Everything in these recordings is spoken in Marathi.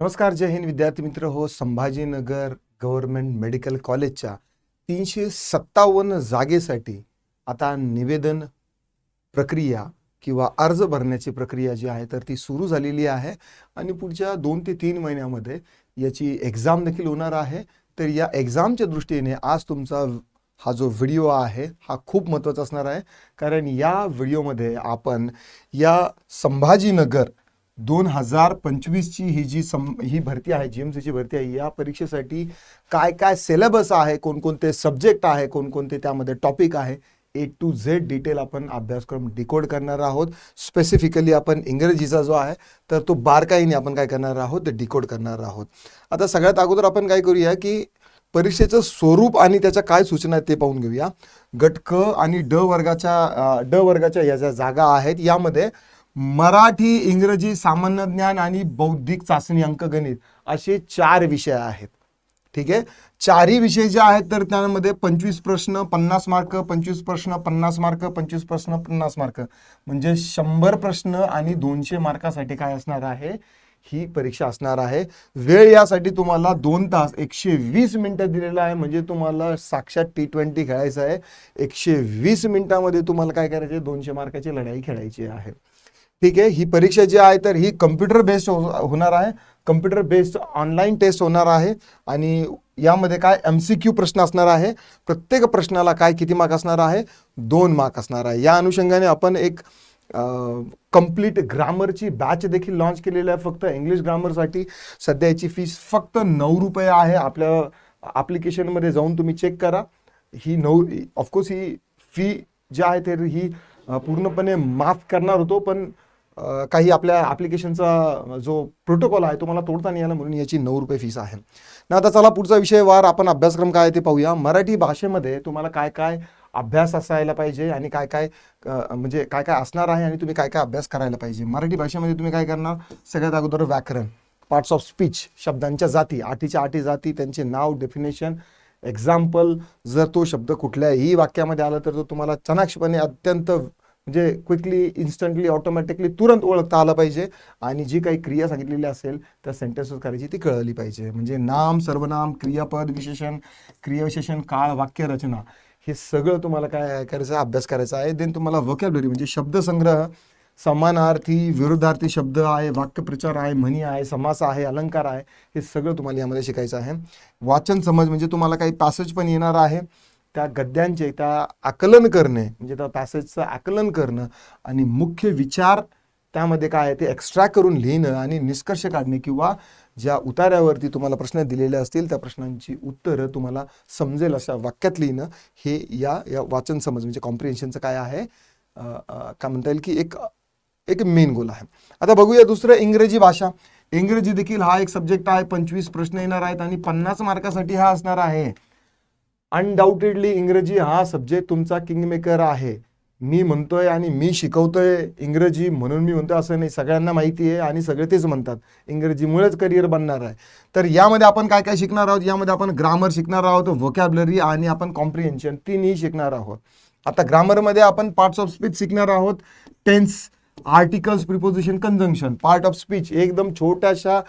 नमस्कार जय हिंद विद्यार्थी मित्र. हो संभाजीनगर गव्हर्नमेंट मेडिकल कॉलेजच्या तीनशे सत्तावन्न जागेसाठी आता निवेदन प्रक्रिया किंवा अर्ज भरण्याची प्रक्रिया जी आहे तर ती सुरू झालेली आहे. आणि पुढच्या दोन ते तीन महिन्यामध्ये याची एक्झाम देखील होणार आहे. तर या एक्झामच्या दृष्टीने आज तुमचा हा जो व्हिडिओ आहे हा खूप महत्त्वाचा असणार आहे. कारण या व्हिडिओमध्ये आपण या संभाजीनगर दोन हजार पंचवीसची ही जी सम ही भरती आहे जी एम सीची भरती आहे या परीक्षेसाठी काय काय सिलेबस आहे कोणकोणते सब्जेक्ट आहे कोणकोणते त्यामध्ये टॉपिक आहे ए टू झेड डिटेल आपण अभ्यासक्रम डिकोड करणार आहोत. स्पेसिफिकली आपण इंग्रजीचा जो आहे तर तो बारकाईने आपण काय करणार आहोत ते डिकोड करणार आहोत. आता सगळ्यात अगोदर आपण काय करूया की परीक्षेचं स्वरूप आणि त्याच्या काय सूचना आहेत ते पाहून घेऊया. गट क आणि ड वर्गाच्या ड वर्गाच्या या ज्या जागा आहेत यामध्ये मराठी इंग्रजी सामान्य ज्ञान आणि बौद्धिक चाचणी अंकगणित असे चार विषय आहेत. ठीक आहे? चारही विषय जे आहेत तर त्यामध्ये पंचवीस प्रश्न पन्नास मार्क पंचवीस प्रश्न पन्नास मार्क पंचवीस प्रश्न पन्नास मार्क. म्हणजे शंभर प्रश्न आणि दोनशे मार्कासाठी काय असणार आहे? ही परीक्षा असणार आहे. वेळ यासाठी तुम्हाला दोन तास एकशे वीस मिनिटं दिलेलं आहे. म्हणजे तुम्हाला साक्षात टी ट्वेंटी खेळायचं आहे. एकशे वीस मिनिटामध्ये तुम्हाला काय करायचे? आहे? दोनशे मार्काची लढाई खेळायची आहे. ठीक आहे ही परीक्षा जी आहे तर ही कम्प्युटर बेस्ड हो- होणार आहे. कम्प्युटर बेस्ड ऑनलाईन टेस्ट होणार आहे. आणि यामध्ये काय एम सी क्यू प्रश्न असणार आहे. प्रत्येक प्रश्नाला काय किती मार्क असणार आहे? दोन मार्क असणार आहे. या अनुषंगाने आपण एक कंप्लीट ग्रामरची बॅच देखील लॉन्च केलेली आहे. फक्त इंग्लिश ग्रामरसाठी सध्या याची फीस फक्त नऊ रुपये आहे. आपल्या ॲप्लिकेशनमध्ये जाऊन तुम्ही चेक करा. ही नऊ ऑफकोर्स ही फी जी आहे तर ही पूर्णपणे माफ करणार होतो. पण काही आपल्या ॲप्लिकेशनचा जो प्रोटोकॉल आहे तो मला तोडता नाही आला म्हणून याची नऊ रुपये फीस आहे. ना आता चला पुढचा विषय वार आपण अभ्यासक्रम काय आहे ते पाहूया. मराठी भाषेमध्ये तुम्हाला काय काय अभ्यास असायला पाहिजे आणि काय काय म्हणजे काय काय असणार आहे आणि तुम्ही काय काय अभ्यास करायला पाहिजे. मराठी भाषेमध्ये तुम्ही काय करणार? सगळ्यात अगोदर व्याकरण पार्ट्स ऑफ स्पीच शब्दांच्या जाती आठीच्या आठी जाती त्यांचे नाव डेफिनेशन एक्झाम्पल जर तो शब्द कुठल्याही वाक्यामध्ये आला तर तो तुम्हाला चनाक्षपणे अत्यंत म्हणजे क्विकली इन्स्टंटली ऑटोमॅटिकली तुरंत ओळखता आलं पाहिजे. आणि जी काही क्रिया सांगितलेली असेल त्या सेंटेन्सेस करायची ती कळली पाहिजे. म्हणजे नाम सर्वनाम क्रियापद विशेषण क्रियाविशेषण काळ वाक्यरचना हे सगळं तुम्हाला काय करायचं आहे? अभ्यास करायचा आहे. देन तुम्हाला वोकॅबलरी म्हणजे शब्दसंग्रह समानार्थी विरुद्धार्थी शब्द आहे वाक्यप्रचार आहे म्हणी आहे समास आहे अलंकार आहे हे सगळं तुम्हाला यामध्ये शिकायचं आहे. वाचन समज म्हणजे तुम्हाला काही पॅसेज पण येणार आहे. त्या गद्यांचे त्या आकलन करणे म्हणजे त्या पॅसेजचं आकलन करणं आणि मुख्य विचार त्यामध्ये काय आहे ते एक्स्ट्रा करून लिहिणं आणि निष्कर्ष काढणे किंवा ज्या उतार्यावरती तुम्हाला प्रश्न दिलेले असतील त्या प्रश्नांची उत्तरं तुम्हाला समजेल अशा वाक्यात लिहिणं हे या या वाचन समज म्हणजे कॉम्प्रिहेन्शनचं काय आहे काय म्हणता येईल की एक एक मेन गोल आहे. आता बघूया दुसरं इंग्रजी भाषा. इंग्रजी देखील हा एक सब्जेक्ट आहे पंचवीस प्रश्न येणार आहेत आणि पन्नास मार्कासाठी हा असणार आहे. अनडाऊटेडली इंग्रजी हा सब्जेक्ट तुमचा किंगमेकर आहे. मी म्हणतोय आणि मी शिकवतोय इंग्रजी म्हणून मी म्हणतोय असं नाही. सगळ्यांना माहिती आहे आणि सगळे तेच म्हणतात. इंग्रजीमुळेच करिअर बनणार आहे. तर यामध्ये आपण काय काय शिकणार आहोत? यामध्ये आपण ग्रामर शिकणार आहोत व्होकॅबलरी आणि आपण कॉम्प्रिहेन्शन तीनही शिकणार आहोत. आता ग्रामरमध्ये आपण पार्ट्स ऑफ स्पीच शिकणार आहोत. Tenses articles preposition conjunction part of speech एकदम छोट्याशा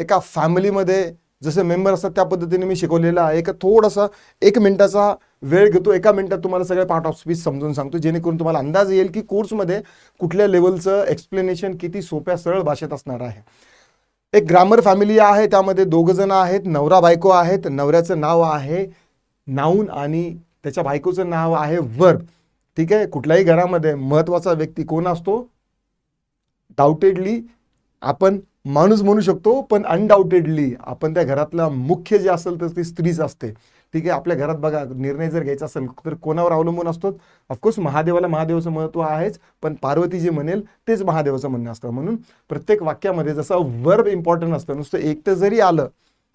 एका फॅमिलीमध्ये जसे मेंबर असतात त्या पद्धतीने मी शिकवलेलं आहे. एक थोडासा एक मिनिटाचा वेळ घेतो. एका मिनिटात तुम्हाला सगळे पार्ट ऑफ स्पीच समजून सांगतो. जेणेकरून तुम्हाला अंदाज येईल की कोर्समध्ये कुठल्या लेवलचं एक्सप्लेनेशन किती सोप्या सरळ भाषेत असणार आहे. एक ग्रामर फॅमिली आहे. त्यामध्ये दोघं जण आहेत. नवरा बायको आहेत. नवऱ्याचं नाव आहे नाऊन आणि त्याच्या बायकोचं नाव आहे वर्ब ठीक आहे? कुठल्याही घरामध्ये महत्त्वाचा व्यक्ती कोण असतो? डाऊटेडली आपण माणूस म्हणू शकतो पण अनडाऊटेडली आपण त्या घरातला मुख्य जे असेल तर ती स्त्रीच असते. ठीक आहे आपल्या घरात बघा निर्णय जर घ्यायचा असेल तर कोणावर अवलंबून असतो? ऑफकोर्स महादेवाला महादेवाचं महत्त्व आहेच पण पार्वती जे म्हणेल तेच महादेवाचं म्हणणं असतं. म्हणून प्रत्येक वाक्यामध्ये जसं वर्ब इम्पॉर्टंट असतं नुसतं एकटं जरी आलं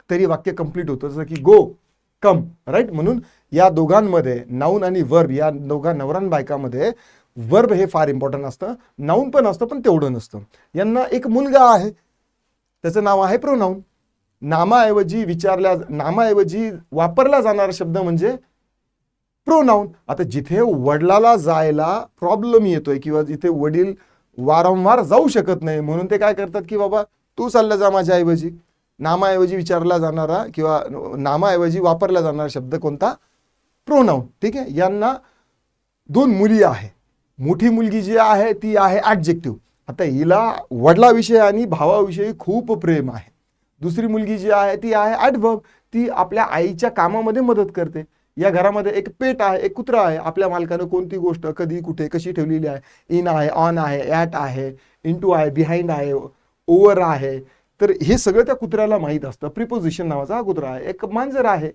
तरी वाक्य कंप्लीट होतं. जसं की गो कम राईट म्हणून या दोघांमध्ये नाऊन आणि वर्ब या दोघा नवरान बायकामध्ये वर्ब हे फार इम्पॉर्टंट असतं. नाऊन पण असतं पण तेवढं नसतं. यांना एक मुलगा आहे. त्याचं नाव आहे प्रोनाऊन नामाऐवजी विचारल्या नामाऐवजी वापरला जाणारा शब्द म्हणजे प्रोनाऊन आता जिथे वडिलाला जायला प्रॉब्लेम येतोय किंवा जिथे वडील वारंवार जाऊ शकत नाही म्हणून ते काय करतात की बाबा तू चालला जा माझ्याऐवजी. नामाऐवजी विचारला जाणारा किंवा नामाऐवजी वापरला जाणारा शब्द कोणता? प्रोनाऊन ठीक आहे? यांना दोन मुली आहे. मोठी मुलगी जी आहे ती आहे ॲडजेक्टिव्ह आता हिला वडिलाविषयी आणि भावाविषयी खूप प्रेम आहे. दुसरी मुलगी जी आहे ती आहे ॲडभव ती आपल्या आईच्या कामामध्ये मदत करते. या घरामध्ये एक पेट आहे एक कुत्रा आहे. आपल्या मालकानं कोणती गोष्ट कधी कुठे कशी ठेवलेली आहे? इन आहे ऑन आहे ॲट आहे इंटू आहे बिहाइंड आहे ओवर आहे. तर हे सगळं त्या कुत्र्याला माहीत असतं. प्रिपोजिशन नावाचा हा कुत्रा आहे. एक मांजर आहे.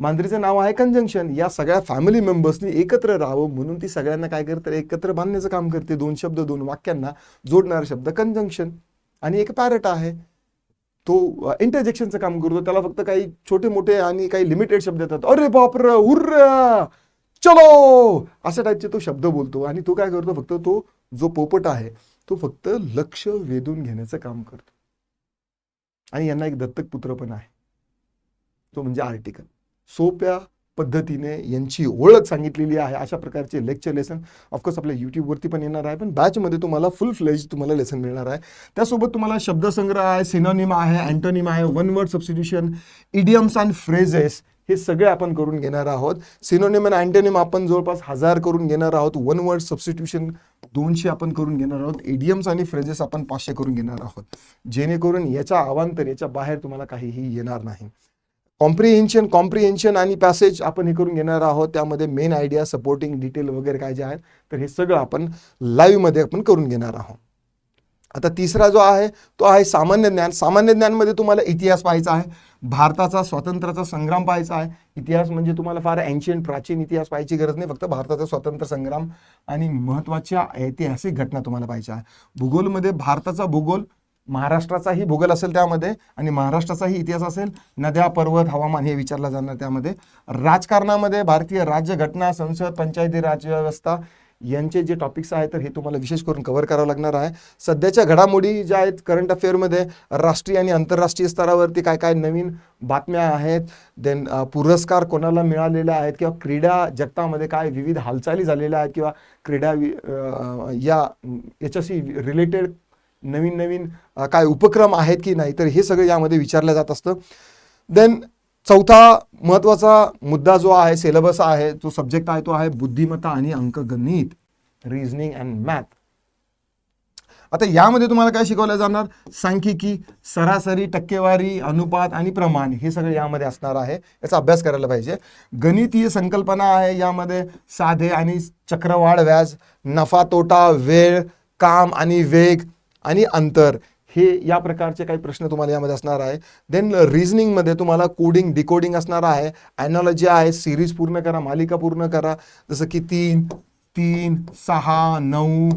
मांजरीचं नाव आहे कंजंक्शन या सगळ्या फॅमिली मेंबर्सनी एकत्र राहावं म्हणून ती सगळ्यांना काय करते एकत्र बांधण्याचं काम करते. दोन शब्द दोन वाक्यांना जोडणारा शब्द कंजंक्शन आणि एक पॅरट आहे. तो इंटरजेक्शनचं काम करतो. त्याला फक्त काही छोटे मोठे आणि काही लिमिटेड शब्द येतात. अरे बापर! हुर्रा! चलो! अशा टाईपचे तो शब्द बोलतो. आणि तो काय करतो? फक्त तो जो पोपट आहे तो फक्त लक्ष वेधून घेण्याचं काम करतो. आणि यांना एक दत्तक पुत्र पण आहे. तो म्हणजे आर्टिकल. सोप्या पद्धतीने यांची ओळख सांगितलेली आहे. अशा प्रकारचे लेक्चर लेसन ऑफकोर्स आपल्या यूट्यूबवरती पण येणार आहे. पण बॅचमध्ये तुम्हाला फुल फ्लेज तुम्हाला लेसन मिळणार आहे. त्यासोबत तुम्हाला शब्दसंग्रह आहे सिनॉनिम आहे अँटोनिम आहे one word substitution idioms and phrases हे सगळे आपण करून घेणार आहोत. सिनोनिम अँड अँटोनिम आपण जवळपास हजार करून घेणार आहोत. वन वर्ड सबस्टिट्यूशन दोनशे आपण करून घेणार आहोत. इडियम्स आणि फ्रेजेस आपण पाचशे करून घेणार आहोत. जेणेकरून याच्या अवांतर याच्या बाहेर तुम्हाला काहीही येणार नाही. कॉम्प्रिहेन्शन कॉम्प्रिहेन्शन आणि पॅसेज आपण हे करून घेणार आहोत. त्यामध्ये मेन आयडिया सपोर्टिंग डिटेल वगैरे काय जे आहेत तर हे सगळं आपण लाईव्हमध्ये आपण करून घेणार आहोत. आता तिसरा जो आहे तो आहे सामान्य ज्ञान. सामान्य ज्ञानमध्ये तुम्हाला इतिहास पाहायचा आहे. भारताचा स्वातंत्र्याचा संग्राम पाहायचा आहे. इतिहास म्हणजे तुम्हाला फार एन्शियंट प्राचीन इतिहास पाहायची गरज नाही. फक्त भारताचा स्वातंत्र्य संग्राम आणि महत्त्वाच्या ऐतिहासिक घटना तुम्हाला पाहायच्या आहे भूगोलमध्ये भारताचा भूगोल महाराष्ट्राचाही भूगोल असेल त्यामध्ये आणि महाराष्ट्राचाही इतिहास असेल नद्या पर्वत हवामान हे विचारलं जाणार त्यामध्ये. राजकारणामध्ये भारतीय राज्यघटना संसद पंचायती राज व्यवस्था यांचे जे टॉपिक्स आहेत तर हे तुम्हाला विशेष करून कव्हर करावं लागणार आहे. सध्याच्या घडामोडी ज्या आहेत करंट अफेअरमध्ये राष्ट्रीय आणि आंतरराष्ट्रीय स्तरावरती काय काय नवीन बातम्या आहेत देन पुरस्कार कोणाला मिळालेल्या आहेत किंवा क्रीडा जगतामध्ये काय विविध हालचाली झालेल्या आहेत किंवा क्रीडा वि- या याच्याशी रिलेटेड नवीन नवीन काय उपक्रम आहेत की नाही तर हे सगळं यामध्ये विचारलं जात असतं. देन चौथा महत्त्वाचा मुद्दा जो आहे सिलेबस आहे जो सब्जेक्ट आहे तो आहे बुद्धिमत्ता आणि अंकगणित रिझनिंग अँड मॅथ आता यामध्ये तुम्हाला काय शिकवलं जाणार? सांख्यिकी सरासरी टक्केवारी अनुपात आणि प्रमाण हे सगळं यामध्ये असणार आहे. याचा अभ्यास करायला पाहिजे. गणितीय संकल्पना आहे यामध्ये साधे आणि चक्रवाढ व्याज नफा तोटा वेळ काम आणि वेग आणि अंतर हे या प्रकारचे काही प्रश्न तुम्हाला यामध्ये असणार आहे. देन रिझनिंगमध्ये तुम्हाला कोडिंग डिकोडिंग असणार आहे. ॲनॉलॉजी आहे सिरीज पूर्ण करा मालिका पूर्ण करा. जसं की तीन तीन सहा नऊ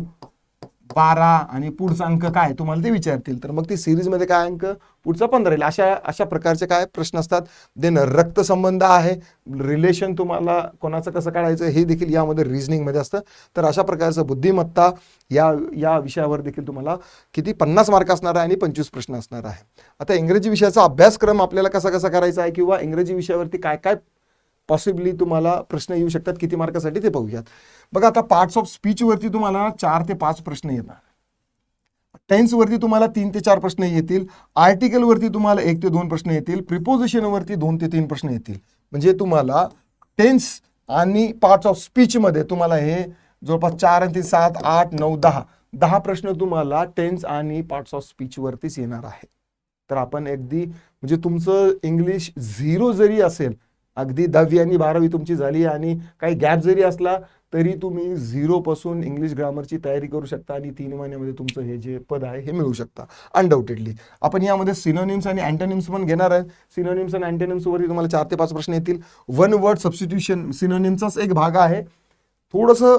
बारा आणि पुढचा अंक काय तुम्हाला ते विचारतील. तर मग ती सिरीजमध्ये काय अंक? पुढचा पंधरा येईल. अशा अशा प्रकारचे काय प्रश्न असतात. देन रक्तसंबंध आहे. रिलेशन तुम्हाला कोणाचं कसं काढायचं हे देखील यामध्ये रिझनिंगमध्ये असतं. तर अशा प्रकारचं बुद्धिमत्ता या या विषयावर देखील तुम्हाला किती पन्नास मार्क असणार आहे आणि पंचवीस प्रश्न असणार आहे. आता इंग्रजी विषयाचा अभ्यासक्रम आपल्याला कसा कसा करायचा आहे किंवा इंग्रजी विषयावरती काय काय पॉसिबली तुम्हाला प्रश्न येऊ शकतात किती मार्कासाठी ते पाहूयात बघा आता पार्ट्स ऑफ स्पीचवरती तुम्हाला चार ते पाच प्रश्न येणार. टेन्सवरती तुम्हाला तीन ते चार प्रश्न येतील. आर्टिकलवरती तुम्हाला एक ते दोन प्रश्न येतील. प्रिपोजिशनवरती दोन ते तीन प्रश्न येतील. म्हणजे तुम्हाला टेन्स आणि पार्ट्स ऑफ स्पीचमध्ये तुम्हाला हे जवळपास चार आणि तीन सात आठ नऊ दहा दहा प्रश्न तुम्हाला टेन्स आणि पार्ट्स ऑफ स्पीचवरतीच येणार आहे. तर आपण अगदी म्हणजे तुमचं इंग्लिश झिरो जरी असेल अगदी दहावी आणि बारावी तुमची झाली आणि काही गॅप जरी असला तरी तुम्ही झिरोपासून इंग्लिश ग्रामरची तयारी करू शकता आणि तीन महिन्यामध्ये तुमचं हे जे पद आहे हे मिळू शकता अनडाऊटेडली आपण यामध्ये सिनोनिम्स आणि अँटोनिम्स पण घेणार आहे. सिनोनिम्स आणि अँटोनिम्सवरती तुम्हाला चार ते पाच प्रश्न येतील. वन वर्ड सबस्टिट्यूशन सिनोनिम्सचाच एक भाग आहे. थोडंसं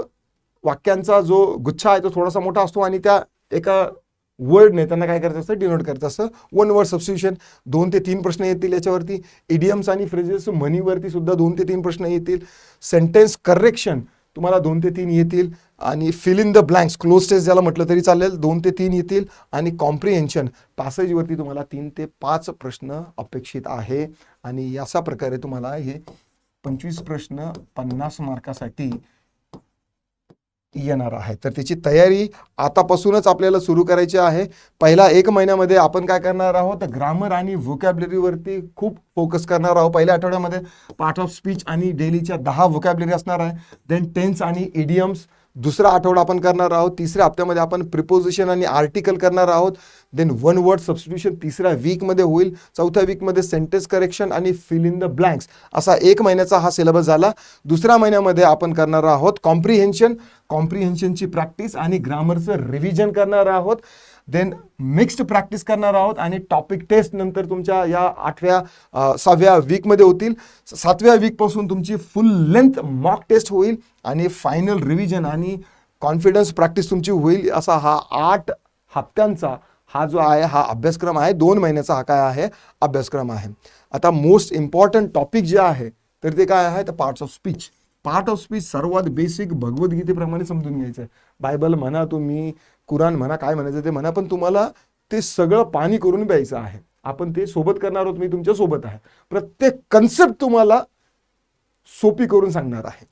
वाक्यांचा जो गुच्छा आहे तो थोडासा मोठा असतो आणि त्या एका वर्डने त्यांना काय करायचं असतं? डिनोट करायचं असतं. वन वर्ड सबस्टिट्यूशन दोन ते तीन प्रश्न येतील याच्यावरती. इडियम्स आणि फ्रेजेस म्हणीवरती सुद्धा दोन ते तीन प्रश्न येतील. सेंटेन्स करेक्शन तुम्हाला दोन ते तीन येतील. आणि fill in the blanks cloze test ज्याला म्हटलं तरी चालेल. दोन ते तीन येतील. आणि कॉम्प्रिहेन्शन पॅसेजवरती तुम्हाला तीन ते पाच प्रश्न अपेक्षित आहे. आणि अशा प्रकारे तुम्हाला हे पंचवीस प्रश्न पन्नास मार्कासाठी येणार आहे. तर त्याची तयारी आतापासूनच आपल्याला सुरू करायची आहे. पहिला एक महिन्यामध्ये आपण काय करणार आहोत? ग्रामर आणि व्होकॅबलरीवरती खूप फोकस करणार आहोत. पहिल्या आठवड्यामध्ये पार्ट ऑफ स्पीच आणि डेलीच्या दहा व्होकॅबलरी असणार आहे. देन टेन्स आणि इडियम्स दुसरा आठवडा आपण करणार आहोत तिसऱ्या हप्त्यामध्ये आपण प्रिपोजिशन आणि आर्टिकल करणार आहोत. देन वन वर्ड सबस्टिट्यूशन तिसऱ्या वीकमध्ये होईल चौथ्या वीकमध्ये सेंटेन्स करेक्शन आणि फिल इन द ब्लँक्स असा एक महिन्याचा हा सिलेबस झाला. दुसऱ्या महिन्यामध्ये आपण करणार आहोत कॉम्प्रिहेन्शन कॉम्प्रिहेन्शनची प्रॅक्टिस आणि ग्रामरचं रिव्हिजन करणार आहोत. देन मिक्स्ड प्रॅक्टिस करणार आहोत आणि टॉपिक टेस्ट नंतर तुमच्या या आठव्या सहाव्या वीकमध्ये होतील. सातव्या वीकपासून तुमची फुल लेंथ मॉक टेस्ट होईल आणि फायनल रिव्हिजन आणि कॉन्फिडन्स प्रॅक्टिस तुमची होईल असा हा आठ हप्त्यांचा हा जो आहे हा अभ्यासक्रम आहे. दोन महिन्याचा हा काय आहे? अभ्यासक्रम आहे. आता मोस्ट इम्पॉर्टंट टॉपिक जे आहे तर ते काय आहे? तर parts of speech part of speech सर्वात बेसिक भगवद्गीतेप्रमाणे समजून घ्यायचं आहे बायबल म्हणा तुम्ही कुराण म्हणा काय म्हणायचं ते म्हणा पण तुम्हाला ते सगळं पाणी करून प्यायचं आहे. आपण ते सोबत करणार आहोत मी तुमच्यासोबत आहे. प्रत्येक कन्सेप्ट तुम्हाला सोपी करून सांगणार आहे.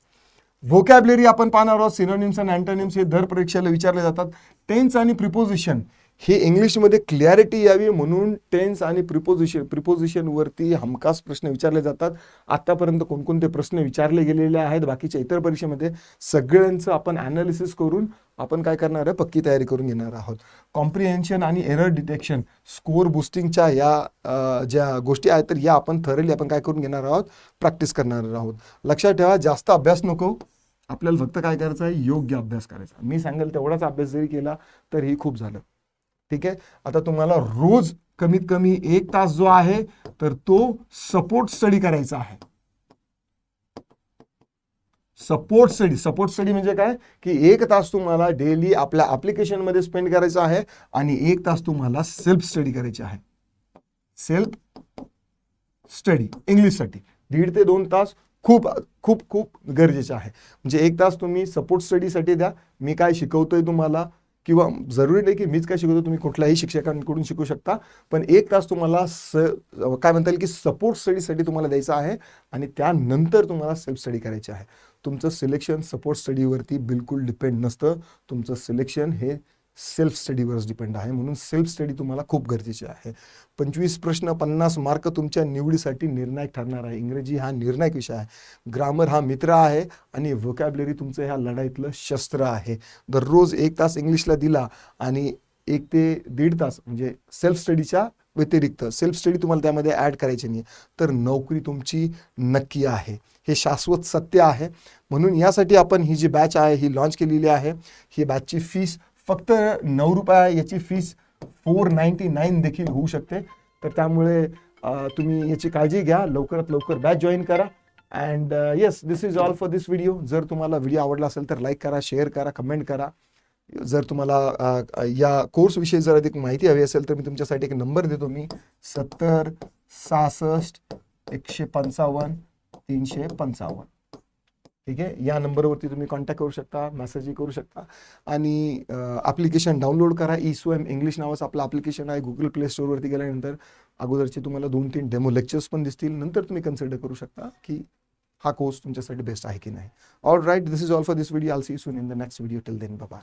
व्होकॅबलरी आपण पाहणार आहोत सिनोनिम्स आणि अँटोनिम्स हे दर परीक्षेला विचारले जातात. टेन्स आणि प्रिपोजिशन हे इंग्लिशमध्ये क्लॅरिटी यावी म्हणून टेन्स आणि प्रिपोजिशन प्रिपोजिशनवरती हमखास प्रश्न विचारले जातात. आतापर्यंत कोणकोणते प्रश्न विचारले गेलेले आहेत? बाकीच्या इतर परीक्षेमध्ये सगळ्यांचं आपण ॲनालिसिस करून आपण काय करणार आहे? पक्की तयारी करून घेणार आहोत. कॉम्प्रिहेन्शन आणि एरर डिटेक्शन स्कोअर बुस्टिंगच्या या ज्या गोष्टी आहेत तर या आपण थरली आपण काय करून घेणार आहोत? प्रॅक्टिस करणार आहोत. लक्षात ठेवा जास्त अभ्यास नको. आपल्याला फक्त काय करायचं आहे? योग्य अभ्यास करायचा मी सांगेल तेवढाच अभ्यास जरी केला तर ही खूप झालं. ठीक आहे? आता तुम्हाला रोज कमीत कमी एक तास जो आहे तर तो सपोर्ट स्टडी करायचा आहे. सपोर्ट स्टडी सपोर्ट स्टडी म्हणजे काय? की एक तास तुम्हाला डेली आपल्या ॲप्लिकेशनमध्ये स्पेंड करायचा आहे आणि एक तास तुम्हाला सेल्फ स्टडी करायची आहे. सेल्फ स्टडी इंग्लिशसाठी दीड ते दोन तास खूप खूप खूप गरजेचे आहे. म्हणजे एक तास तुम्ही सपोर्ट स्टडीसाठी द्या. मी काय शिकवतोय तुम्हाला? किंवा जरुरी नाही की मीच काय शिकवतो तुम्ही कुठल्याही शिक्षकांकडून शिकू शकता. पण एक तास तुम्हाला स काय म्हणता येईल की सपोर्ट स्टडीसाठी तुम्हाला द्यायचा आहे आणि त्यानंतर तुम्हाला सेल्फ स्टडी करायची आहे. तुमचं सिलेक्शन सपोर्ट स्टडीवरती बिलकुल डिपेंड नसतं. तुमचं सिलेक्शन हे सेल्फ स्टडीवरच डिपेंड आहे. म्हणून सेल्फ स्टडी तुम्हाला खूप गरजेची आहे. पंचवीस प्रश्न पन्नास मार्क तुमच्या निवडीसाठी निर्णायक ठरणार आहे. इंग्रजी हा निर्णायक विषय आहे. ग्रामर हा मित्र आहे आणि व्होकॅबलरी तुमचं ह्या लढाईतलं शस्त्र आहे. दररोज एक तास इंग्लिशला दिला आणि एक ते दीड तास म्हणजे सेल्फ स्टडीच्या व्यतिरिक्त सेल्फ स्टडी तुम्हाला त्यामध्ये ॲड करायची नाही तर नोकरी तुमची नक्की आहे. हे शाश्वत सत्य आहे. म्हणून यासाठी आपण ही जी बॅच आहे ही लॉन्च केलेली आहे. ही बॅचची फीस फक्त नऊ रुपया याची फीस फोर नाईन्टी नाईन देखील होऊ शकते. तर त्यामुळे तुम्ही याची काळजी घ्या. लवकरात लवकर बॅच जॉईन करा. And yes this is all for this video जर तुम्हाला व्हिडिओ आवडला असेल तर लाईक करा शेअर करा कमेंट करा. जर तुम्हाला या कोर्सविषयी जर अधिक माहिती हवी असेल तर मी तुमच्यासाठी एक नंबर देतो. मी सत्तर सहासष्ट एकशे पंचावन्न तीनशे पंचावन्न. ठीक आहे? या नंबरवरती तुम्ही कॉन्टॅक्ट करू शकता मेसेजही करू शकता. आणि ॲप्लिकेशन डाउनलोड करा. ई सो एम इंग्लिश नावाचं आपलं ॲप्लिकेशन आहे. गुगल प्ले स्टोअरवरती गेल्यानंतर अगोदरचे तुम्हाला दोन तीन डेमो लेक्चर्स पण दिसतील. नंतर तुम्ही कन्सिडर करू शकता की हा कोर्स तुमच्यासाठी बेस्ट आहे की नाही. All right this is all for this video I'll see soon in the next video till then bye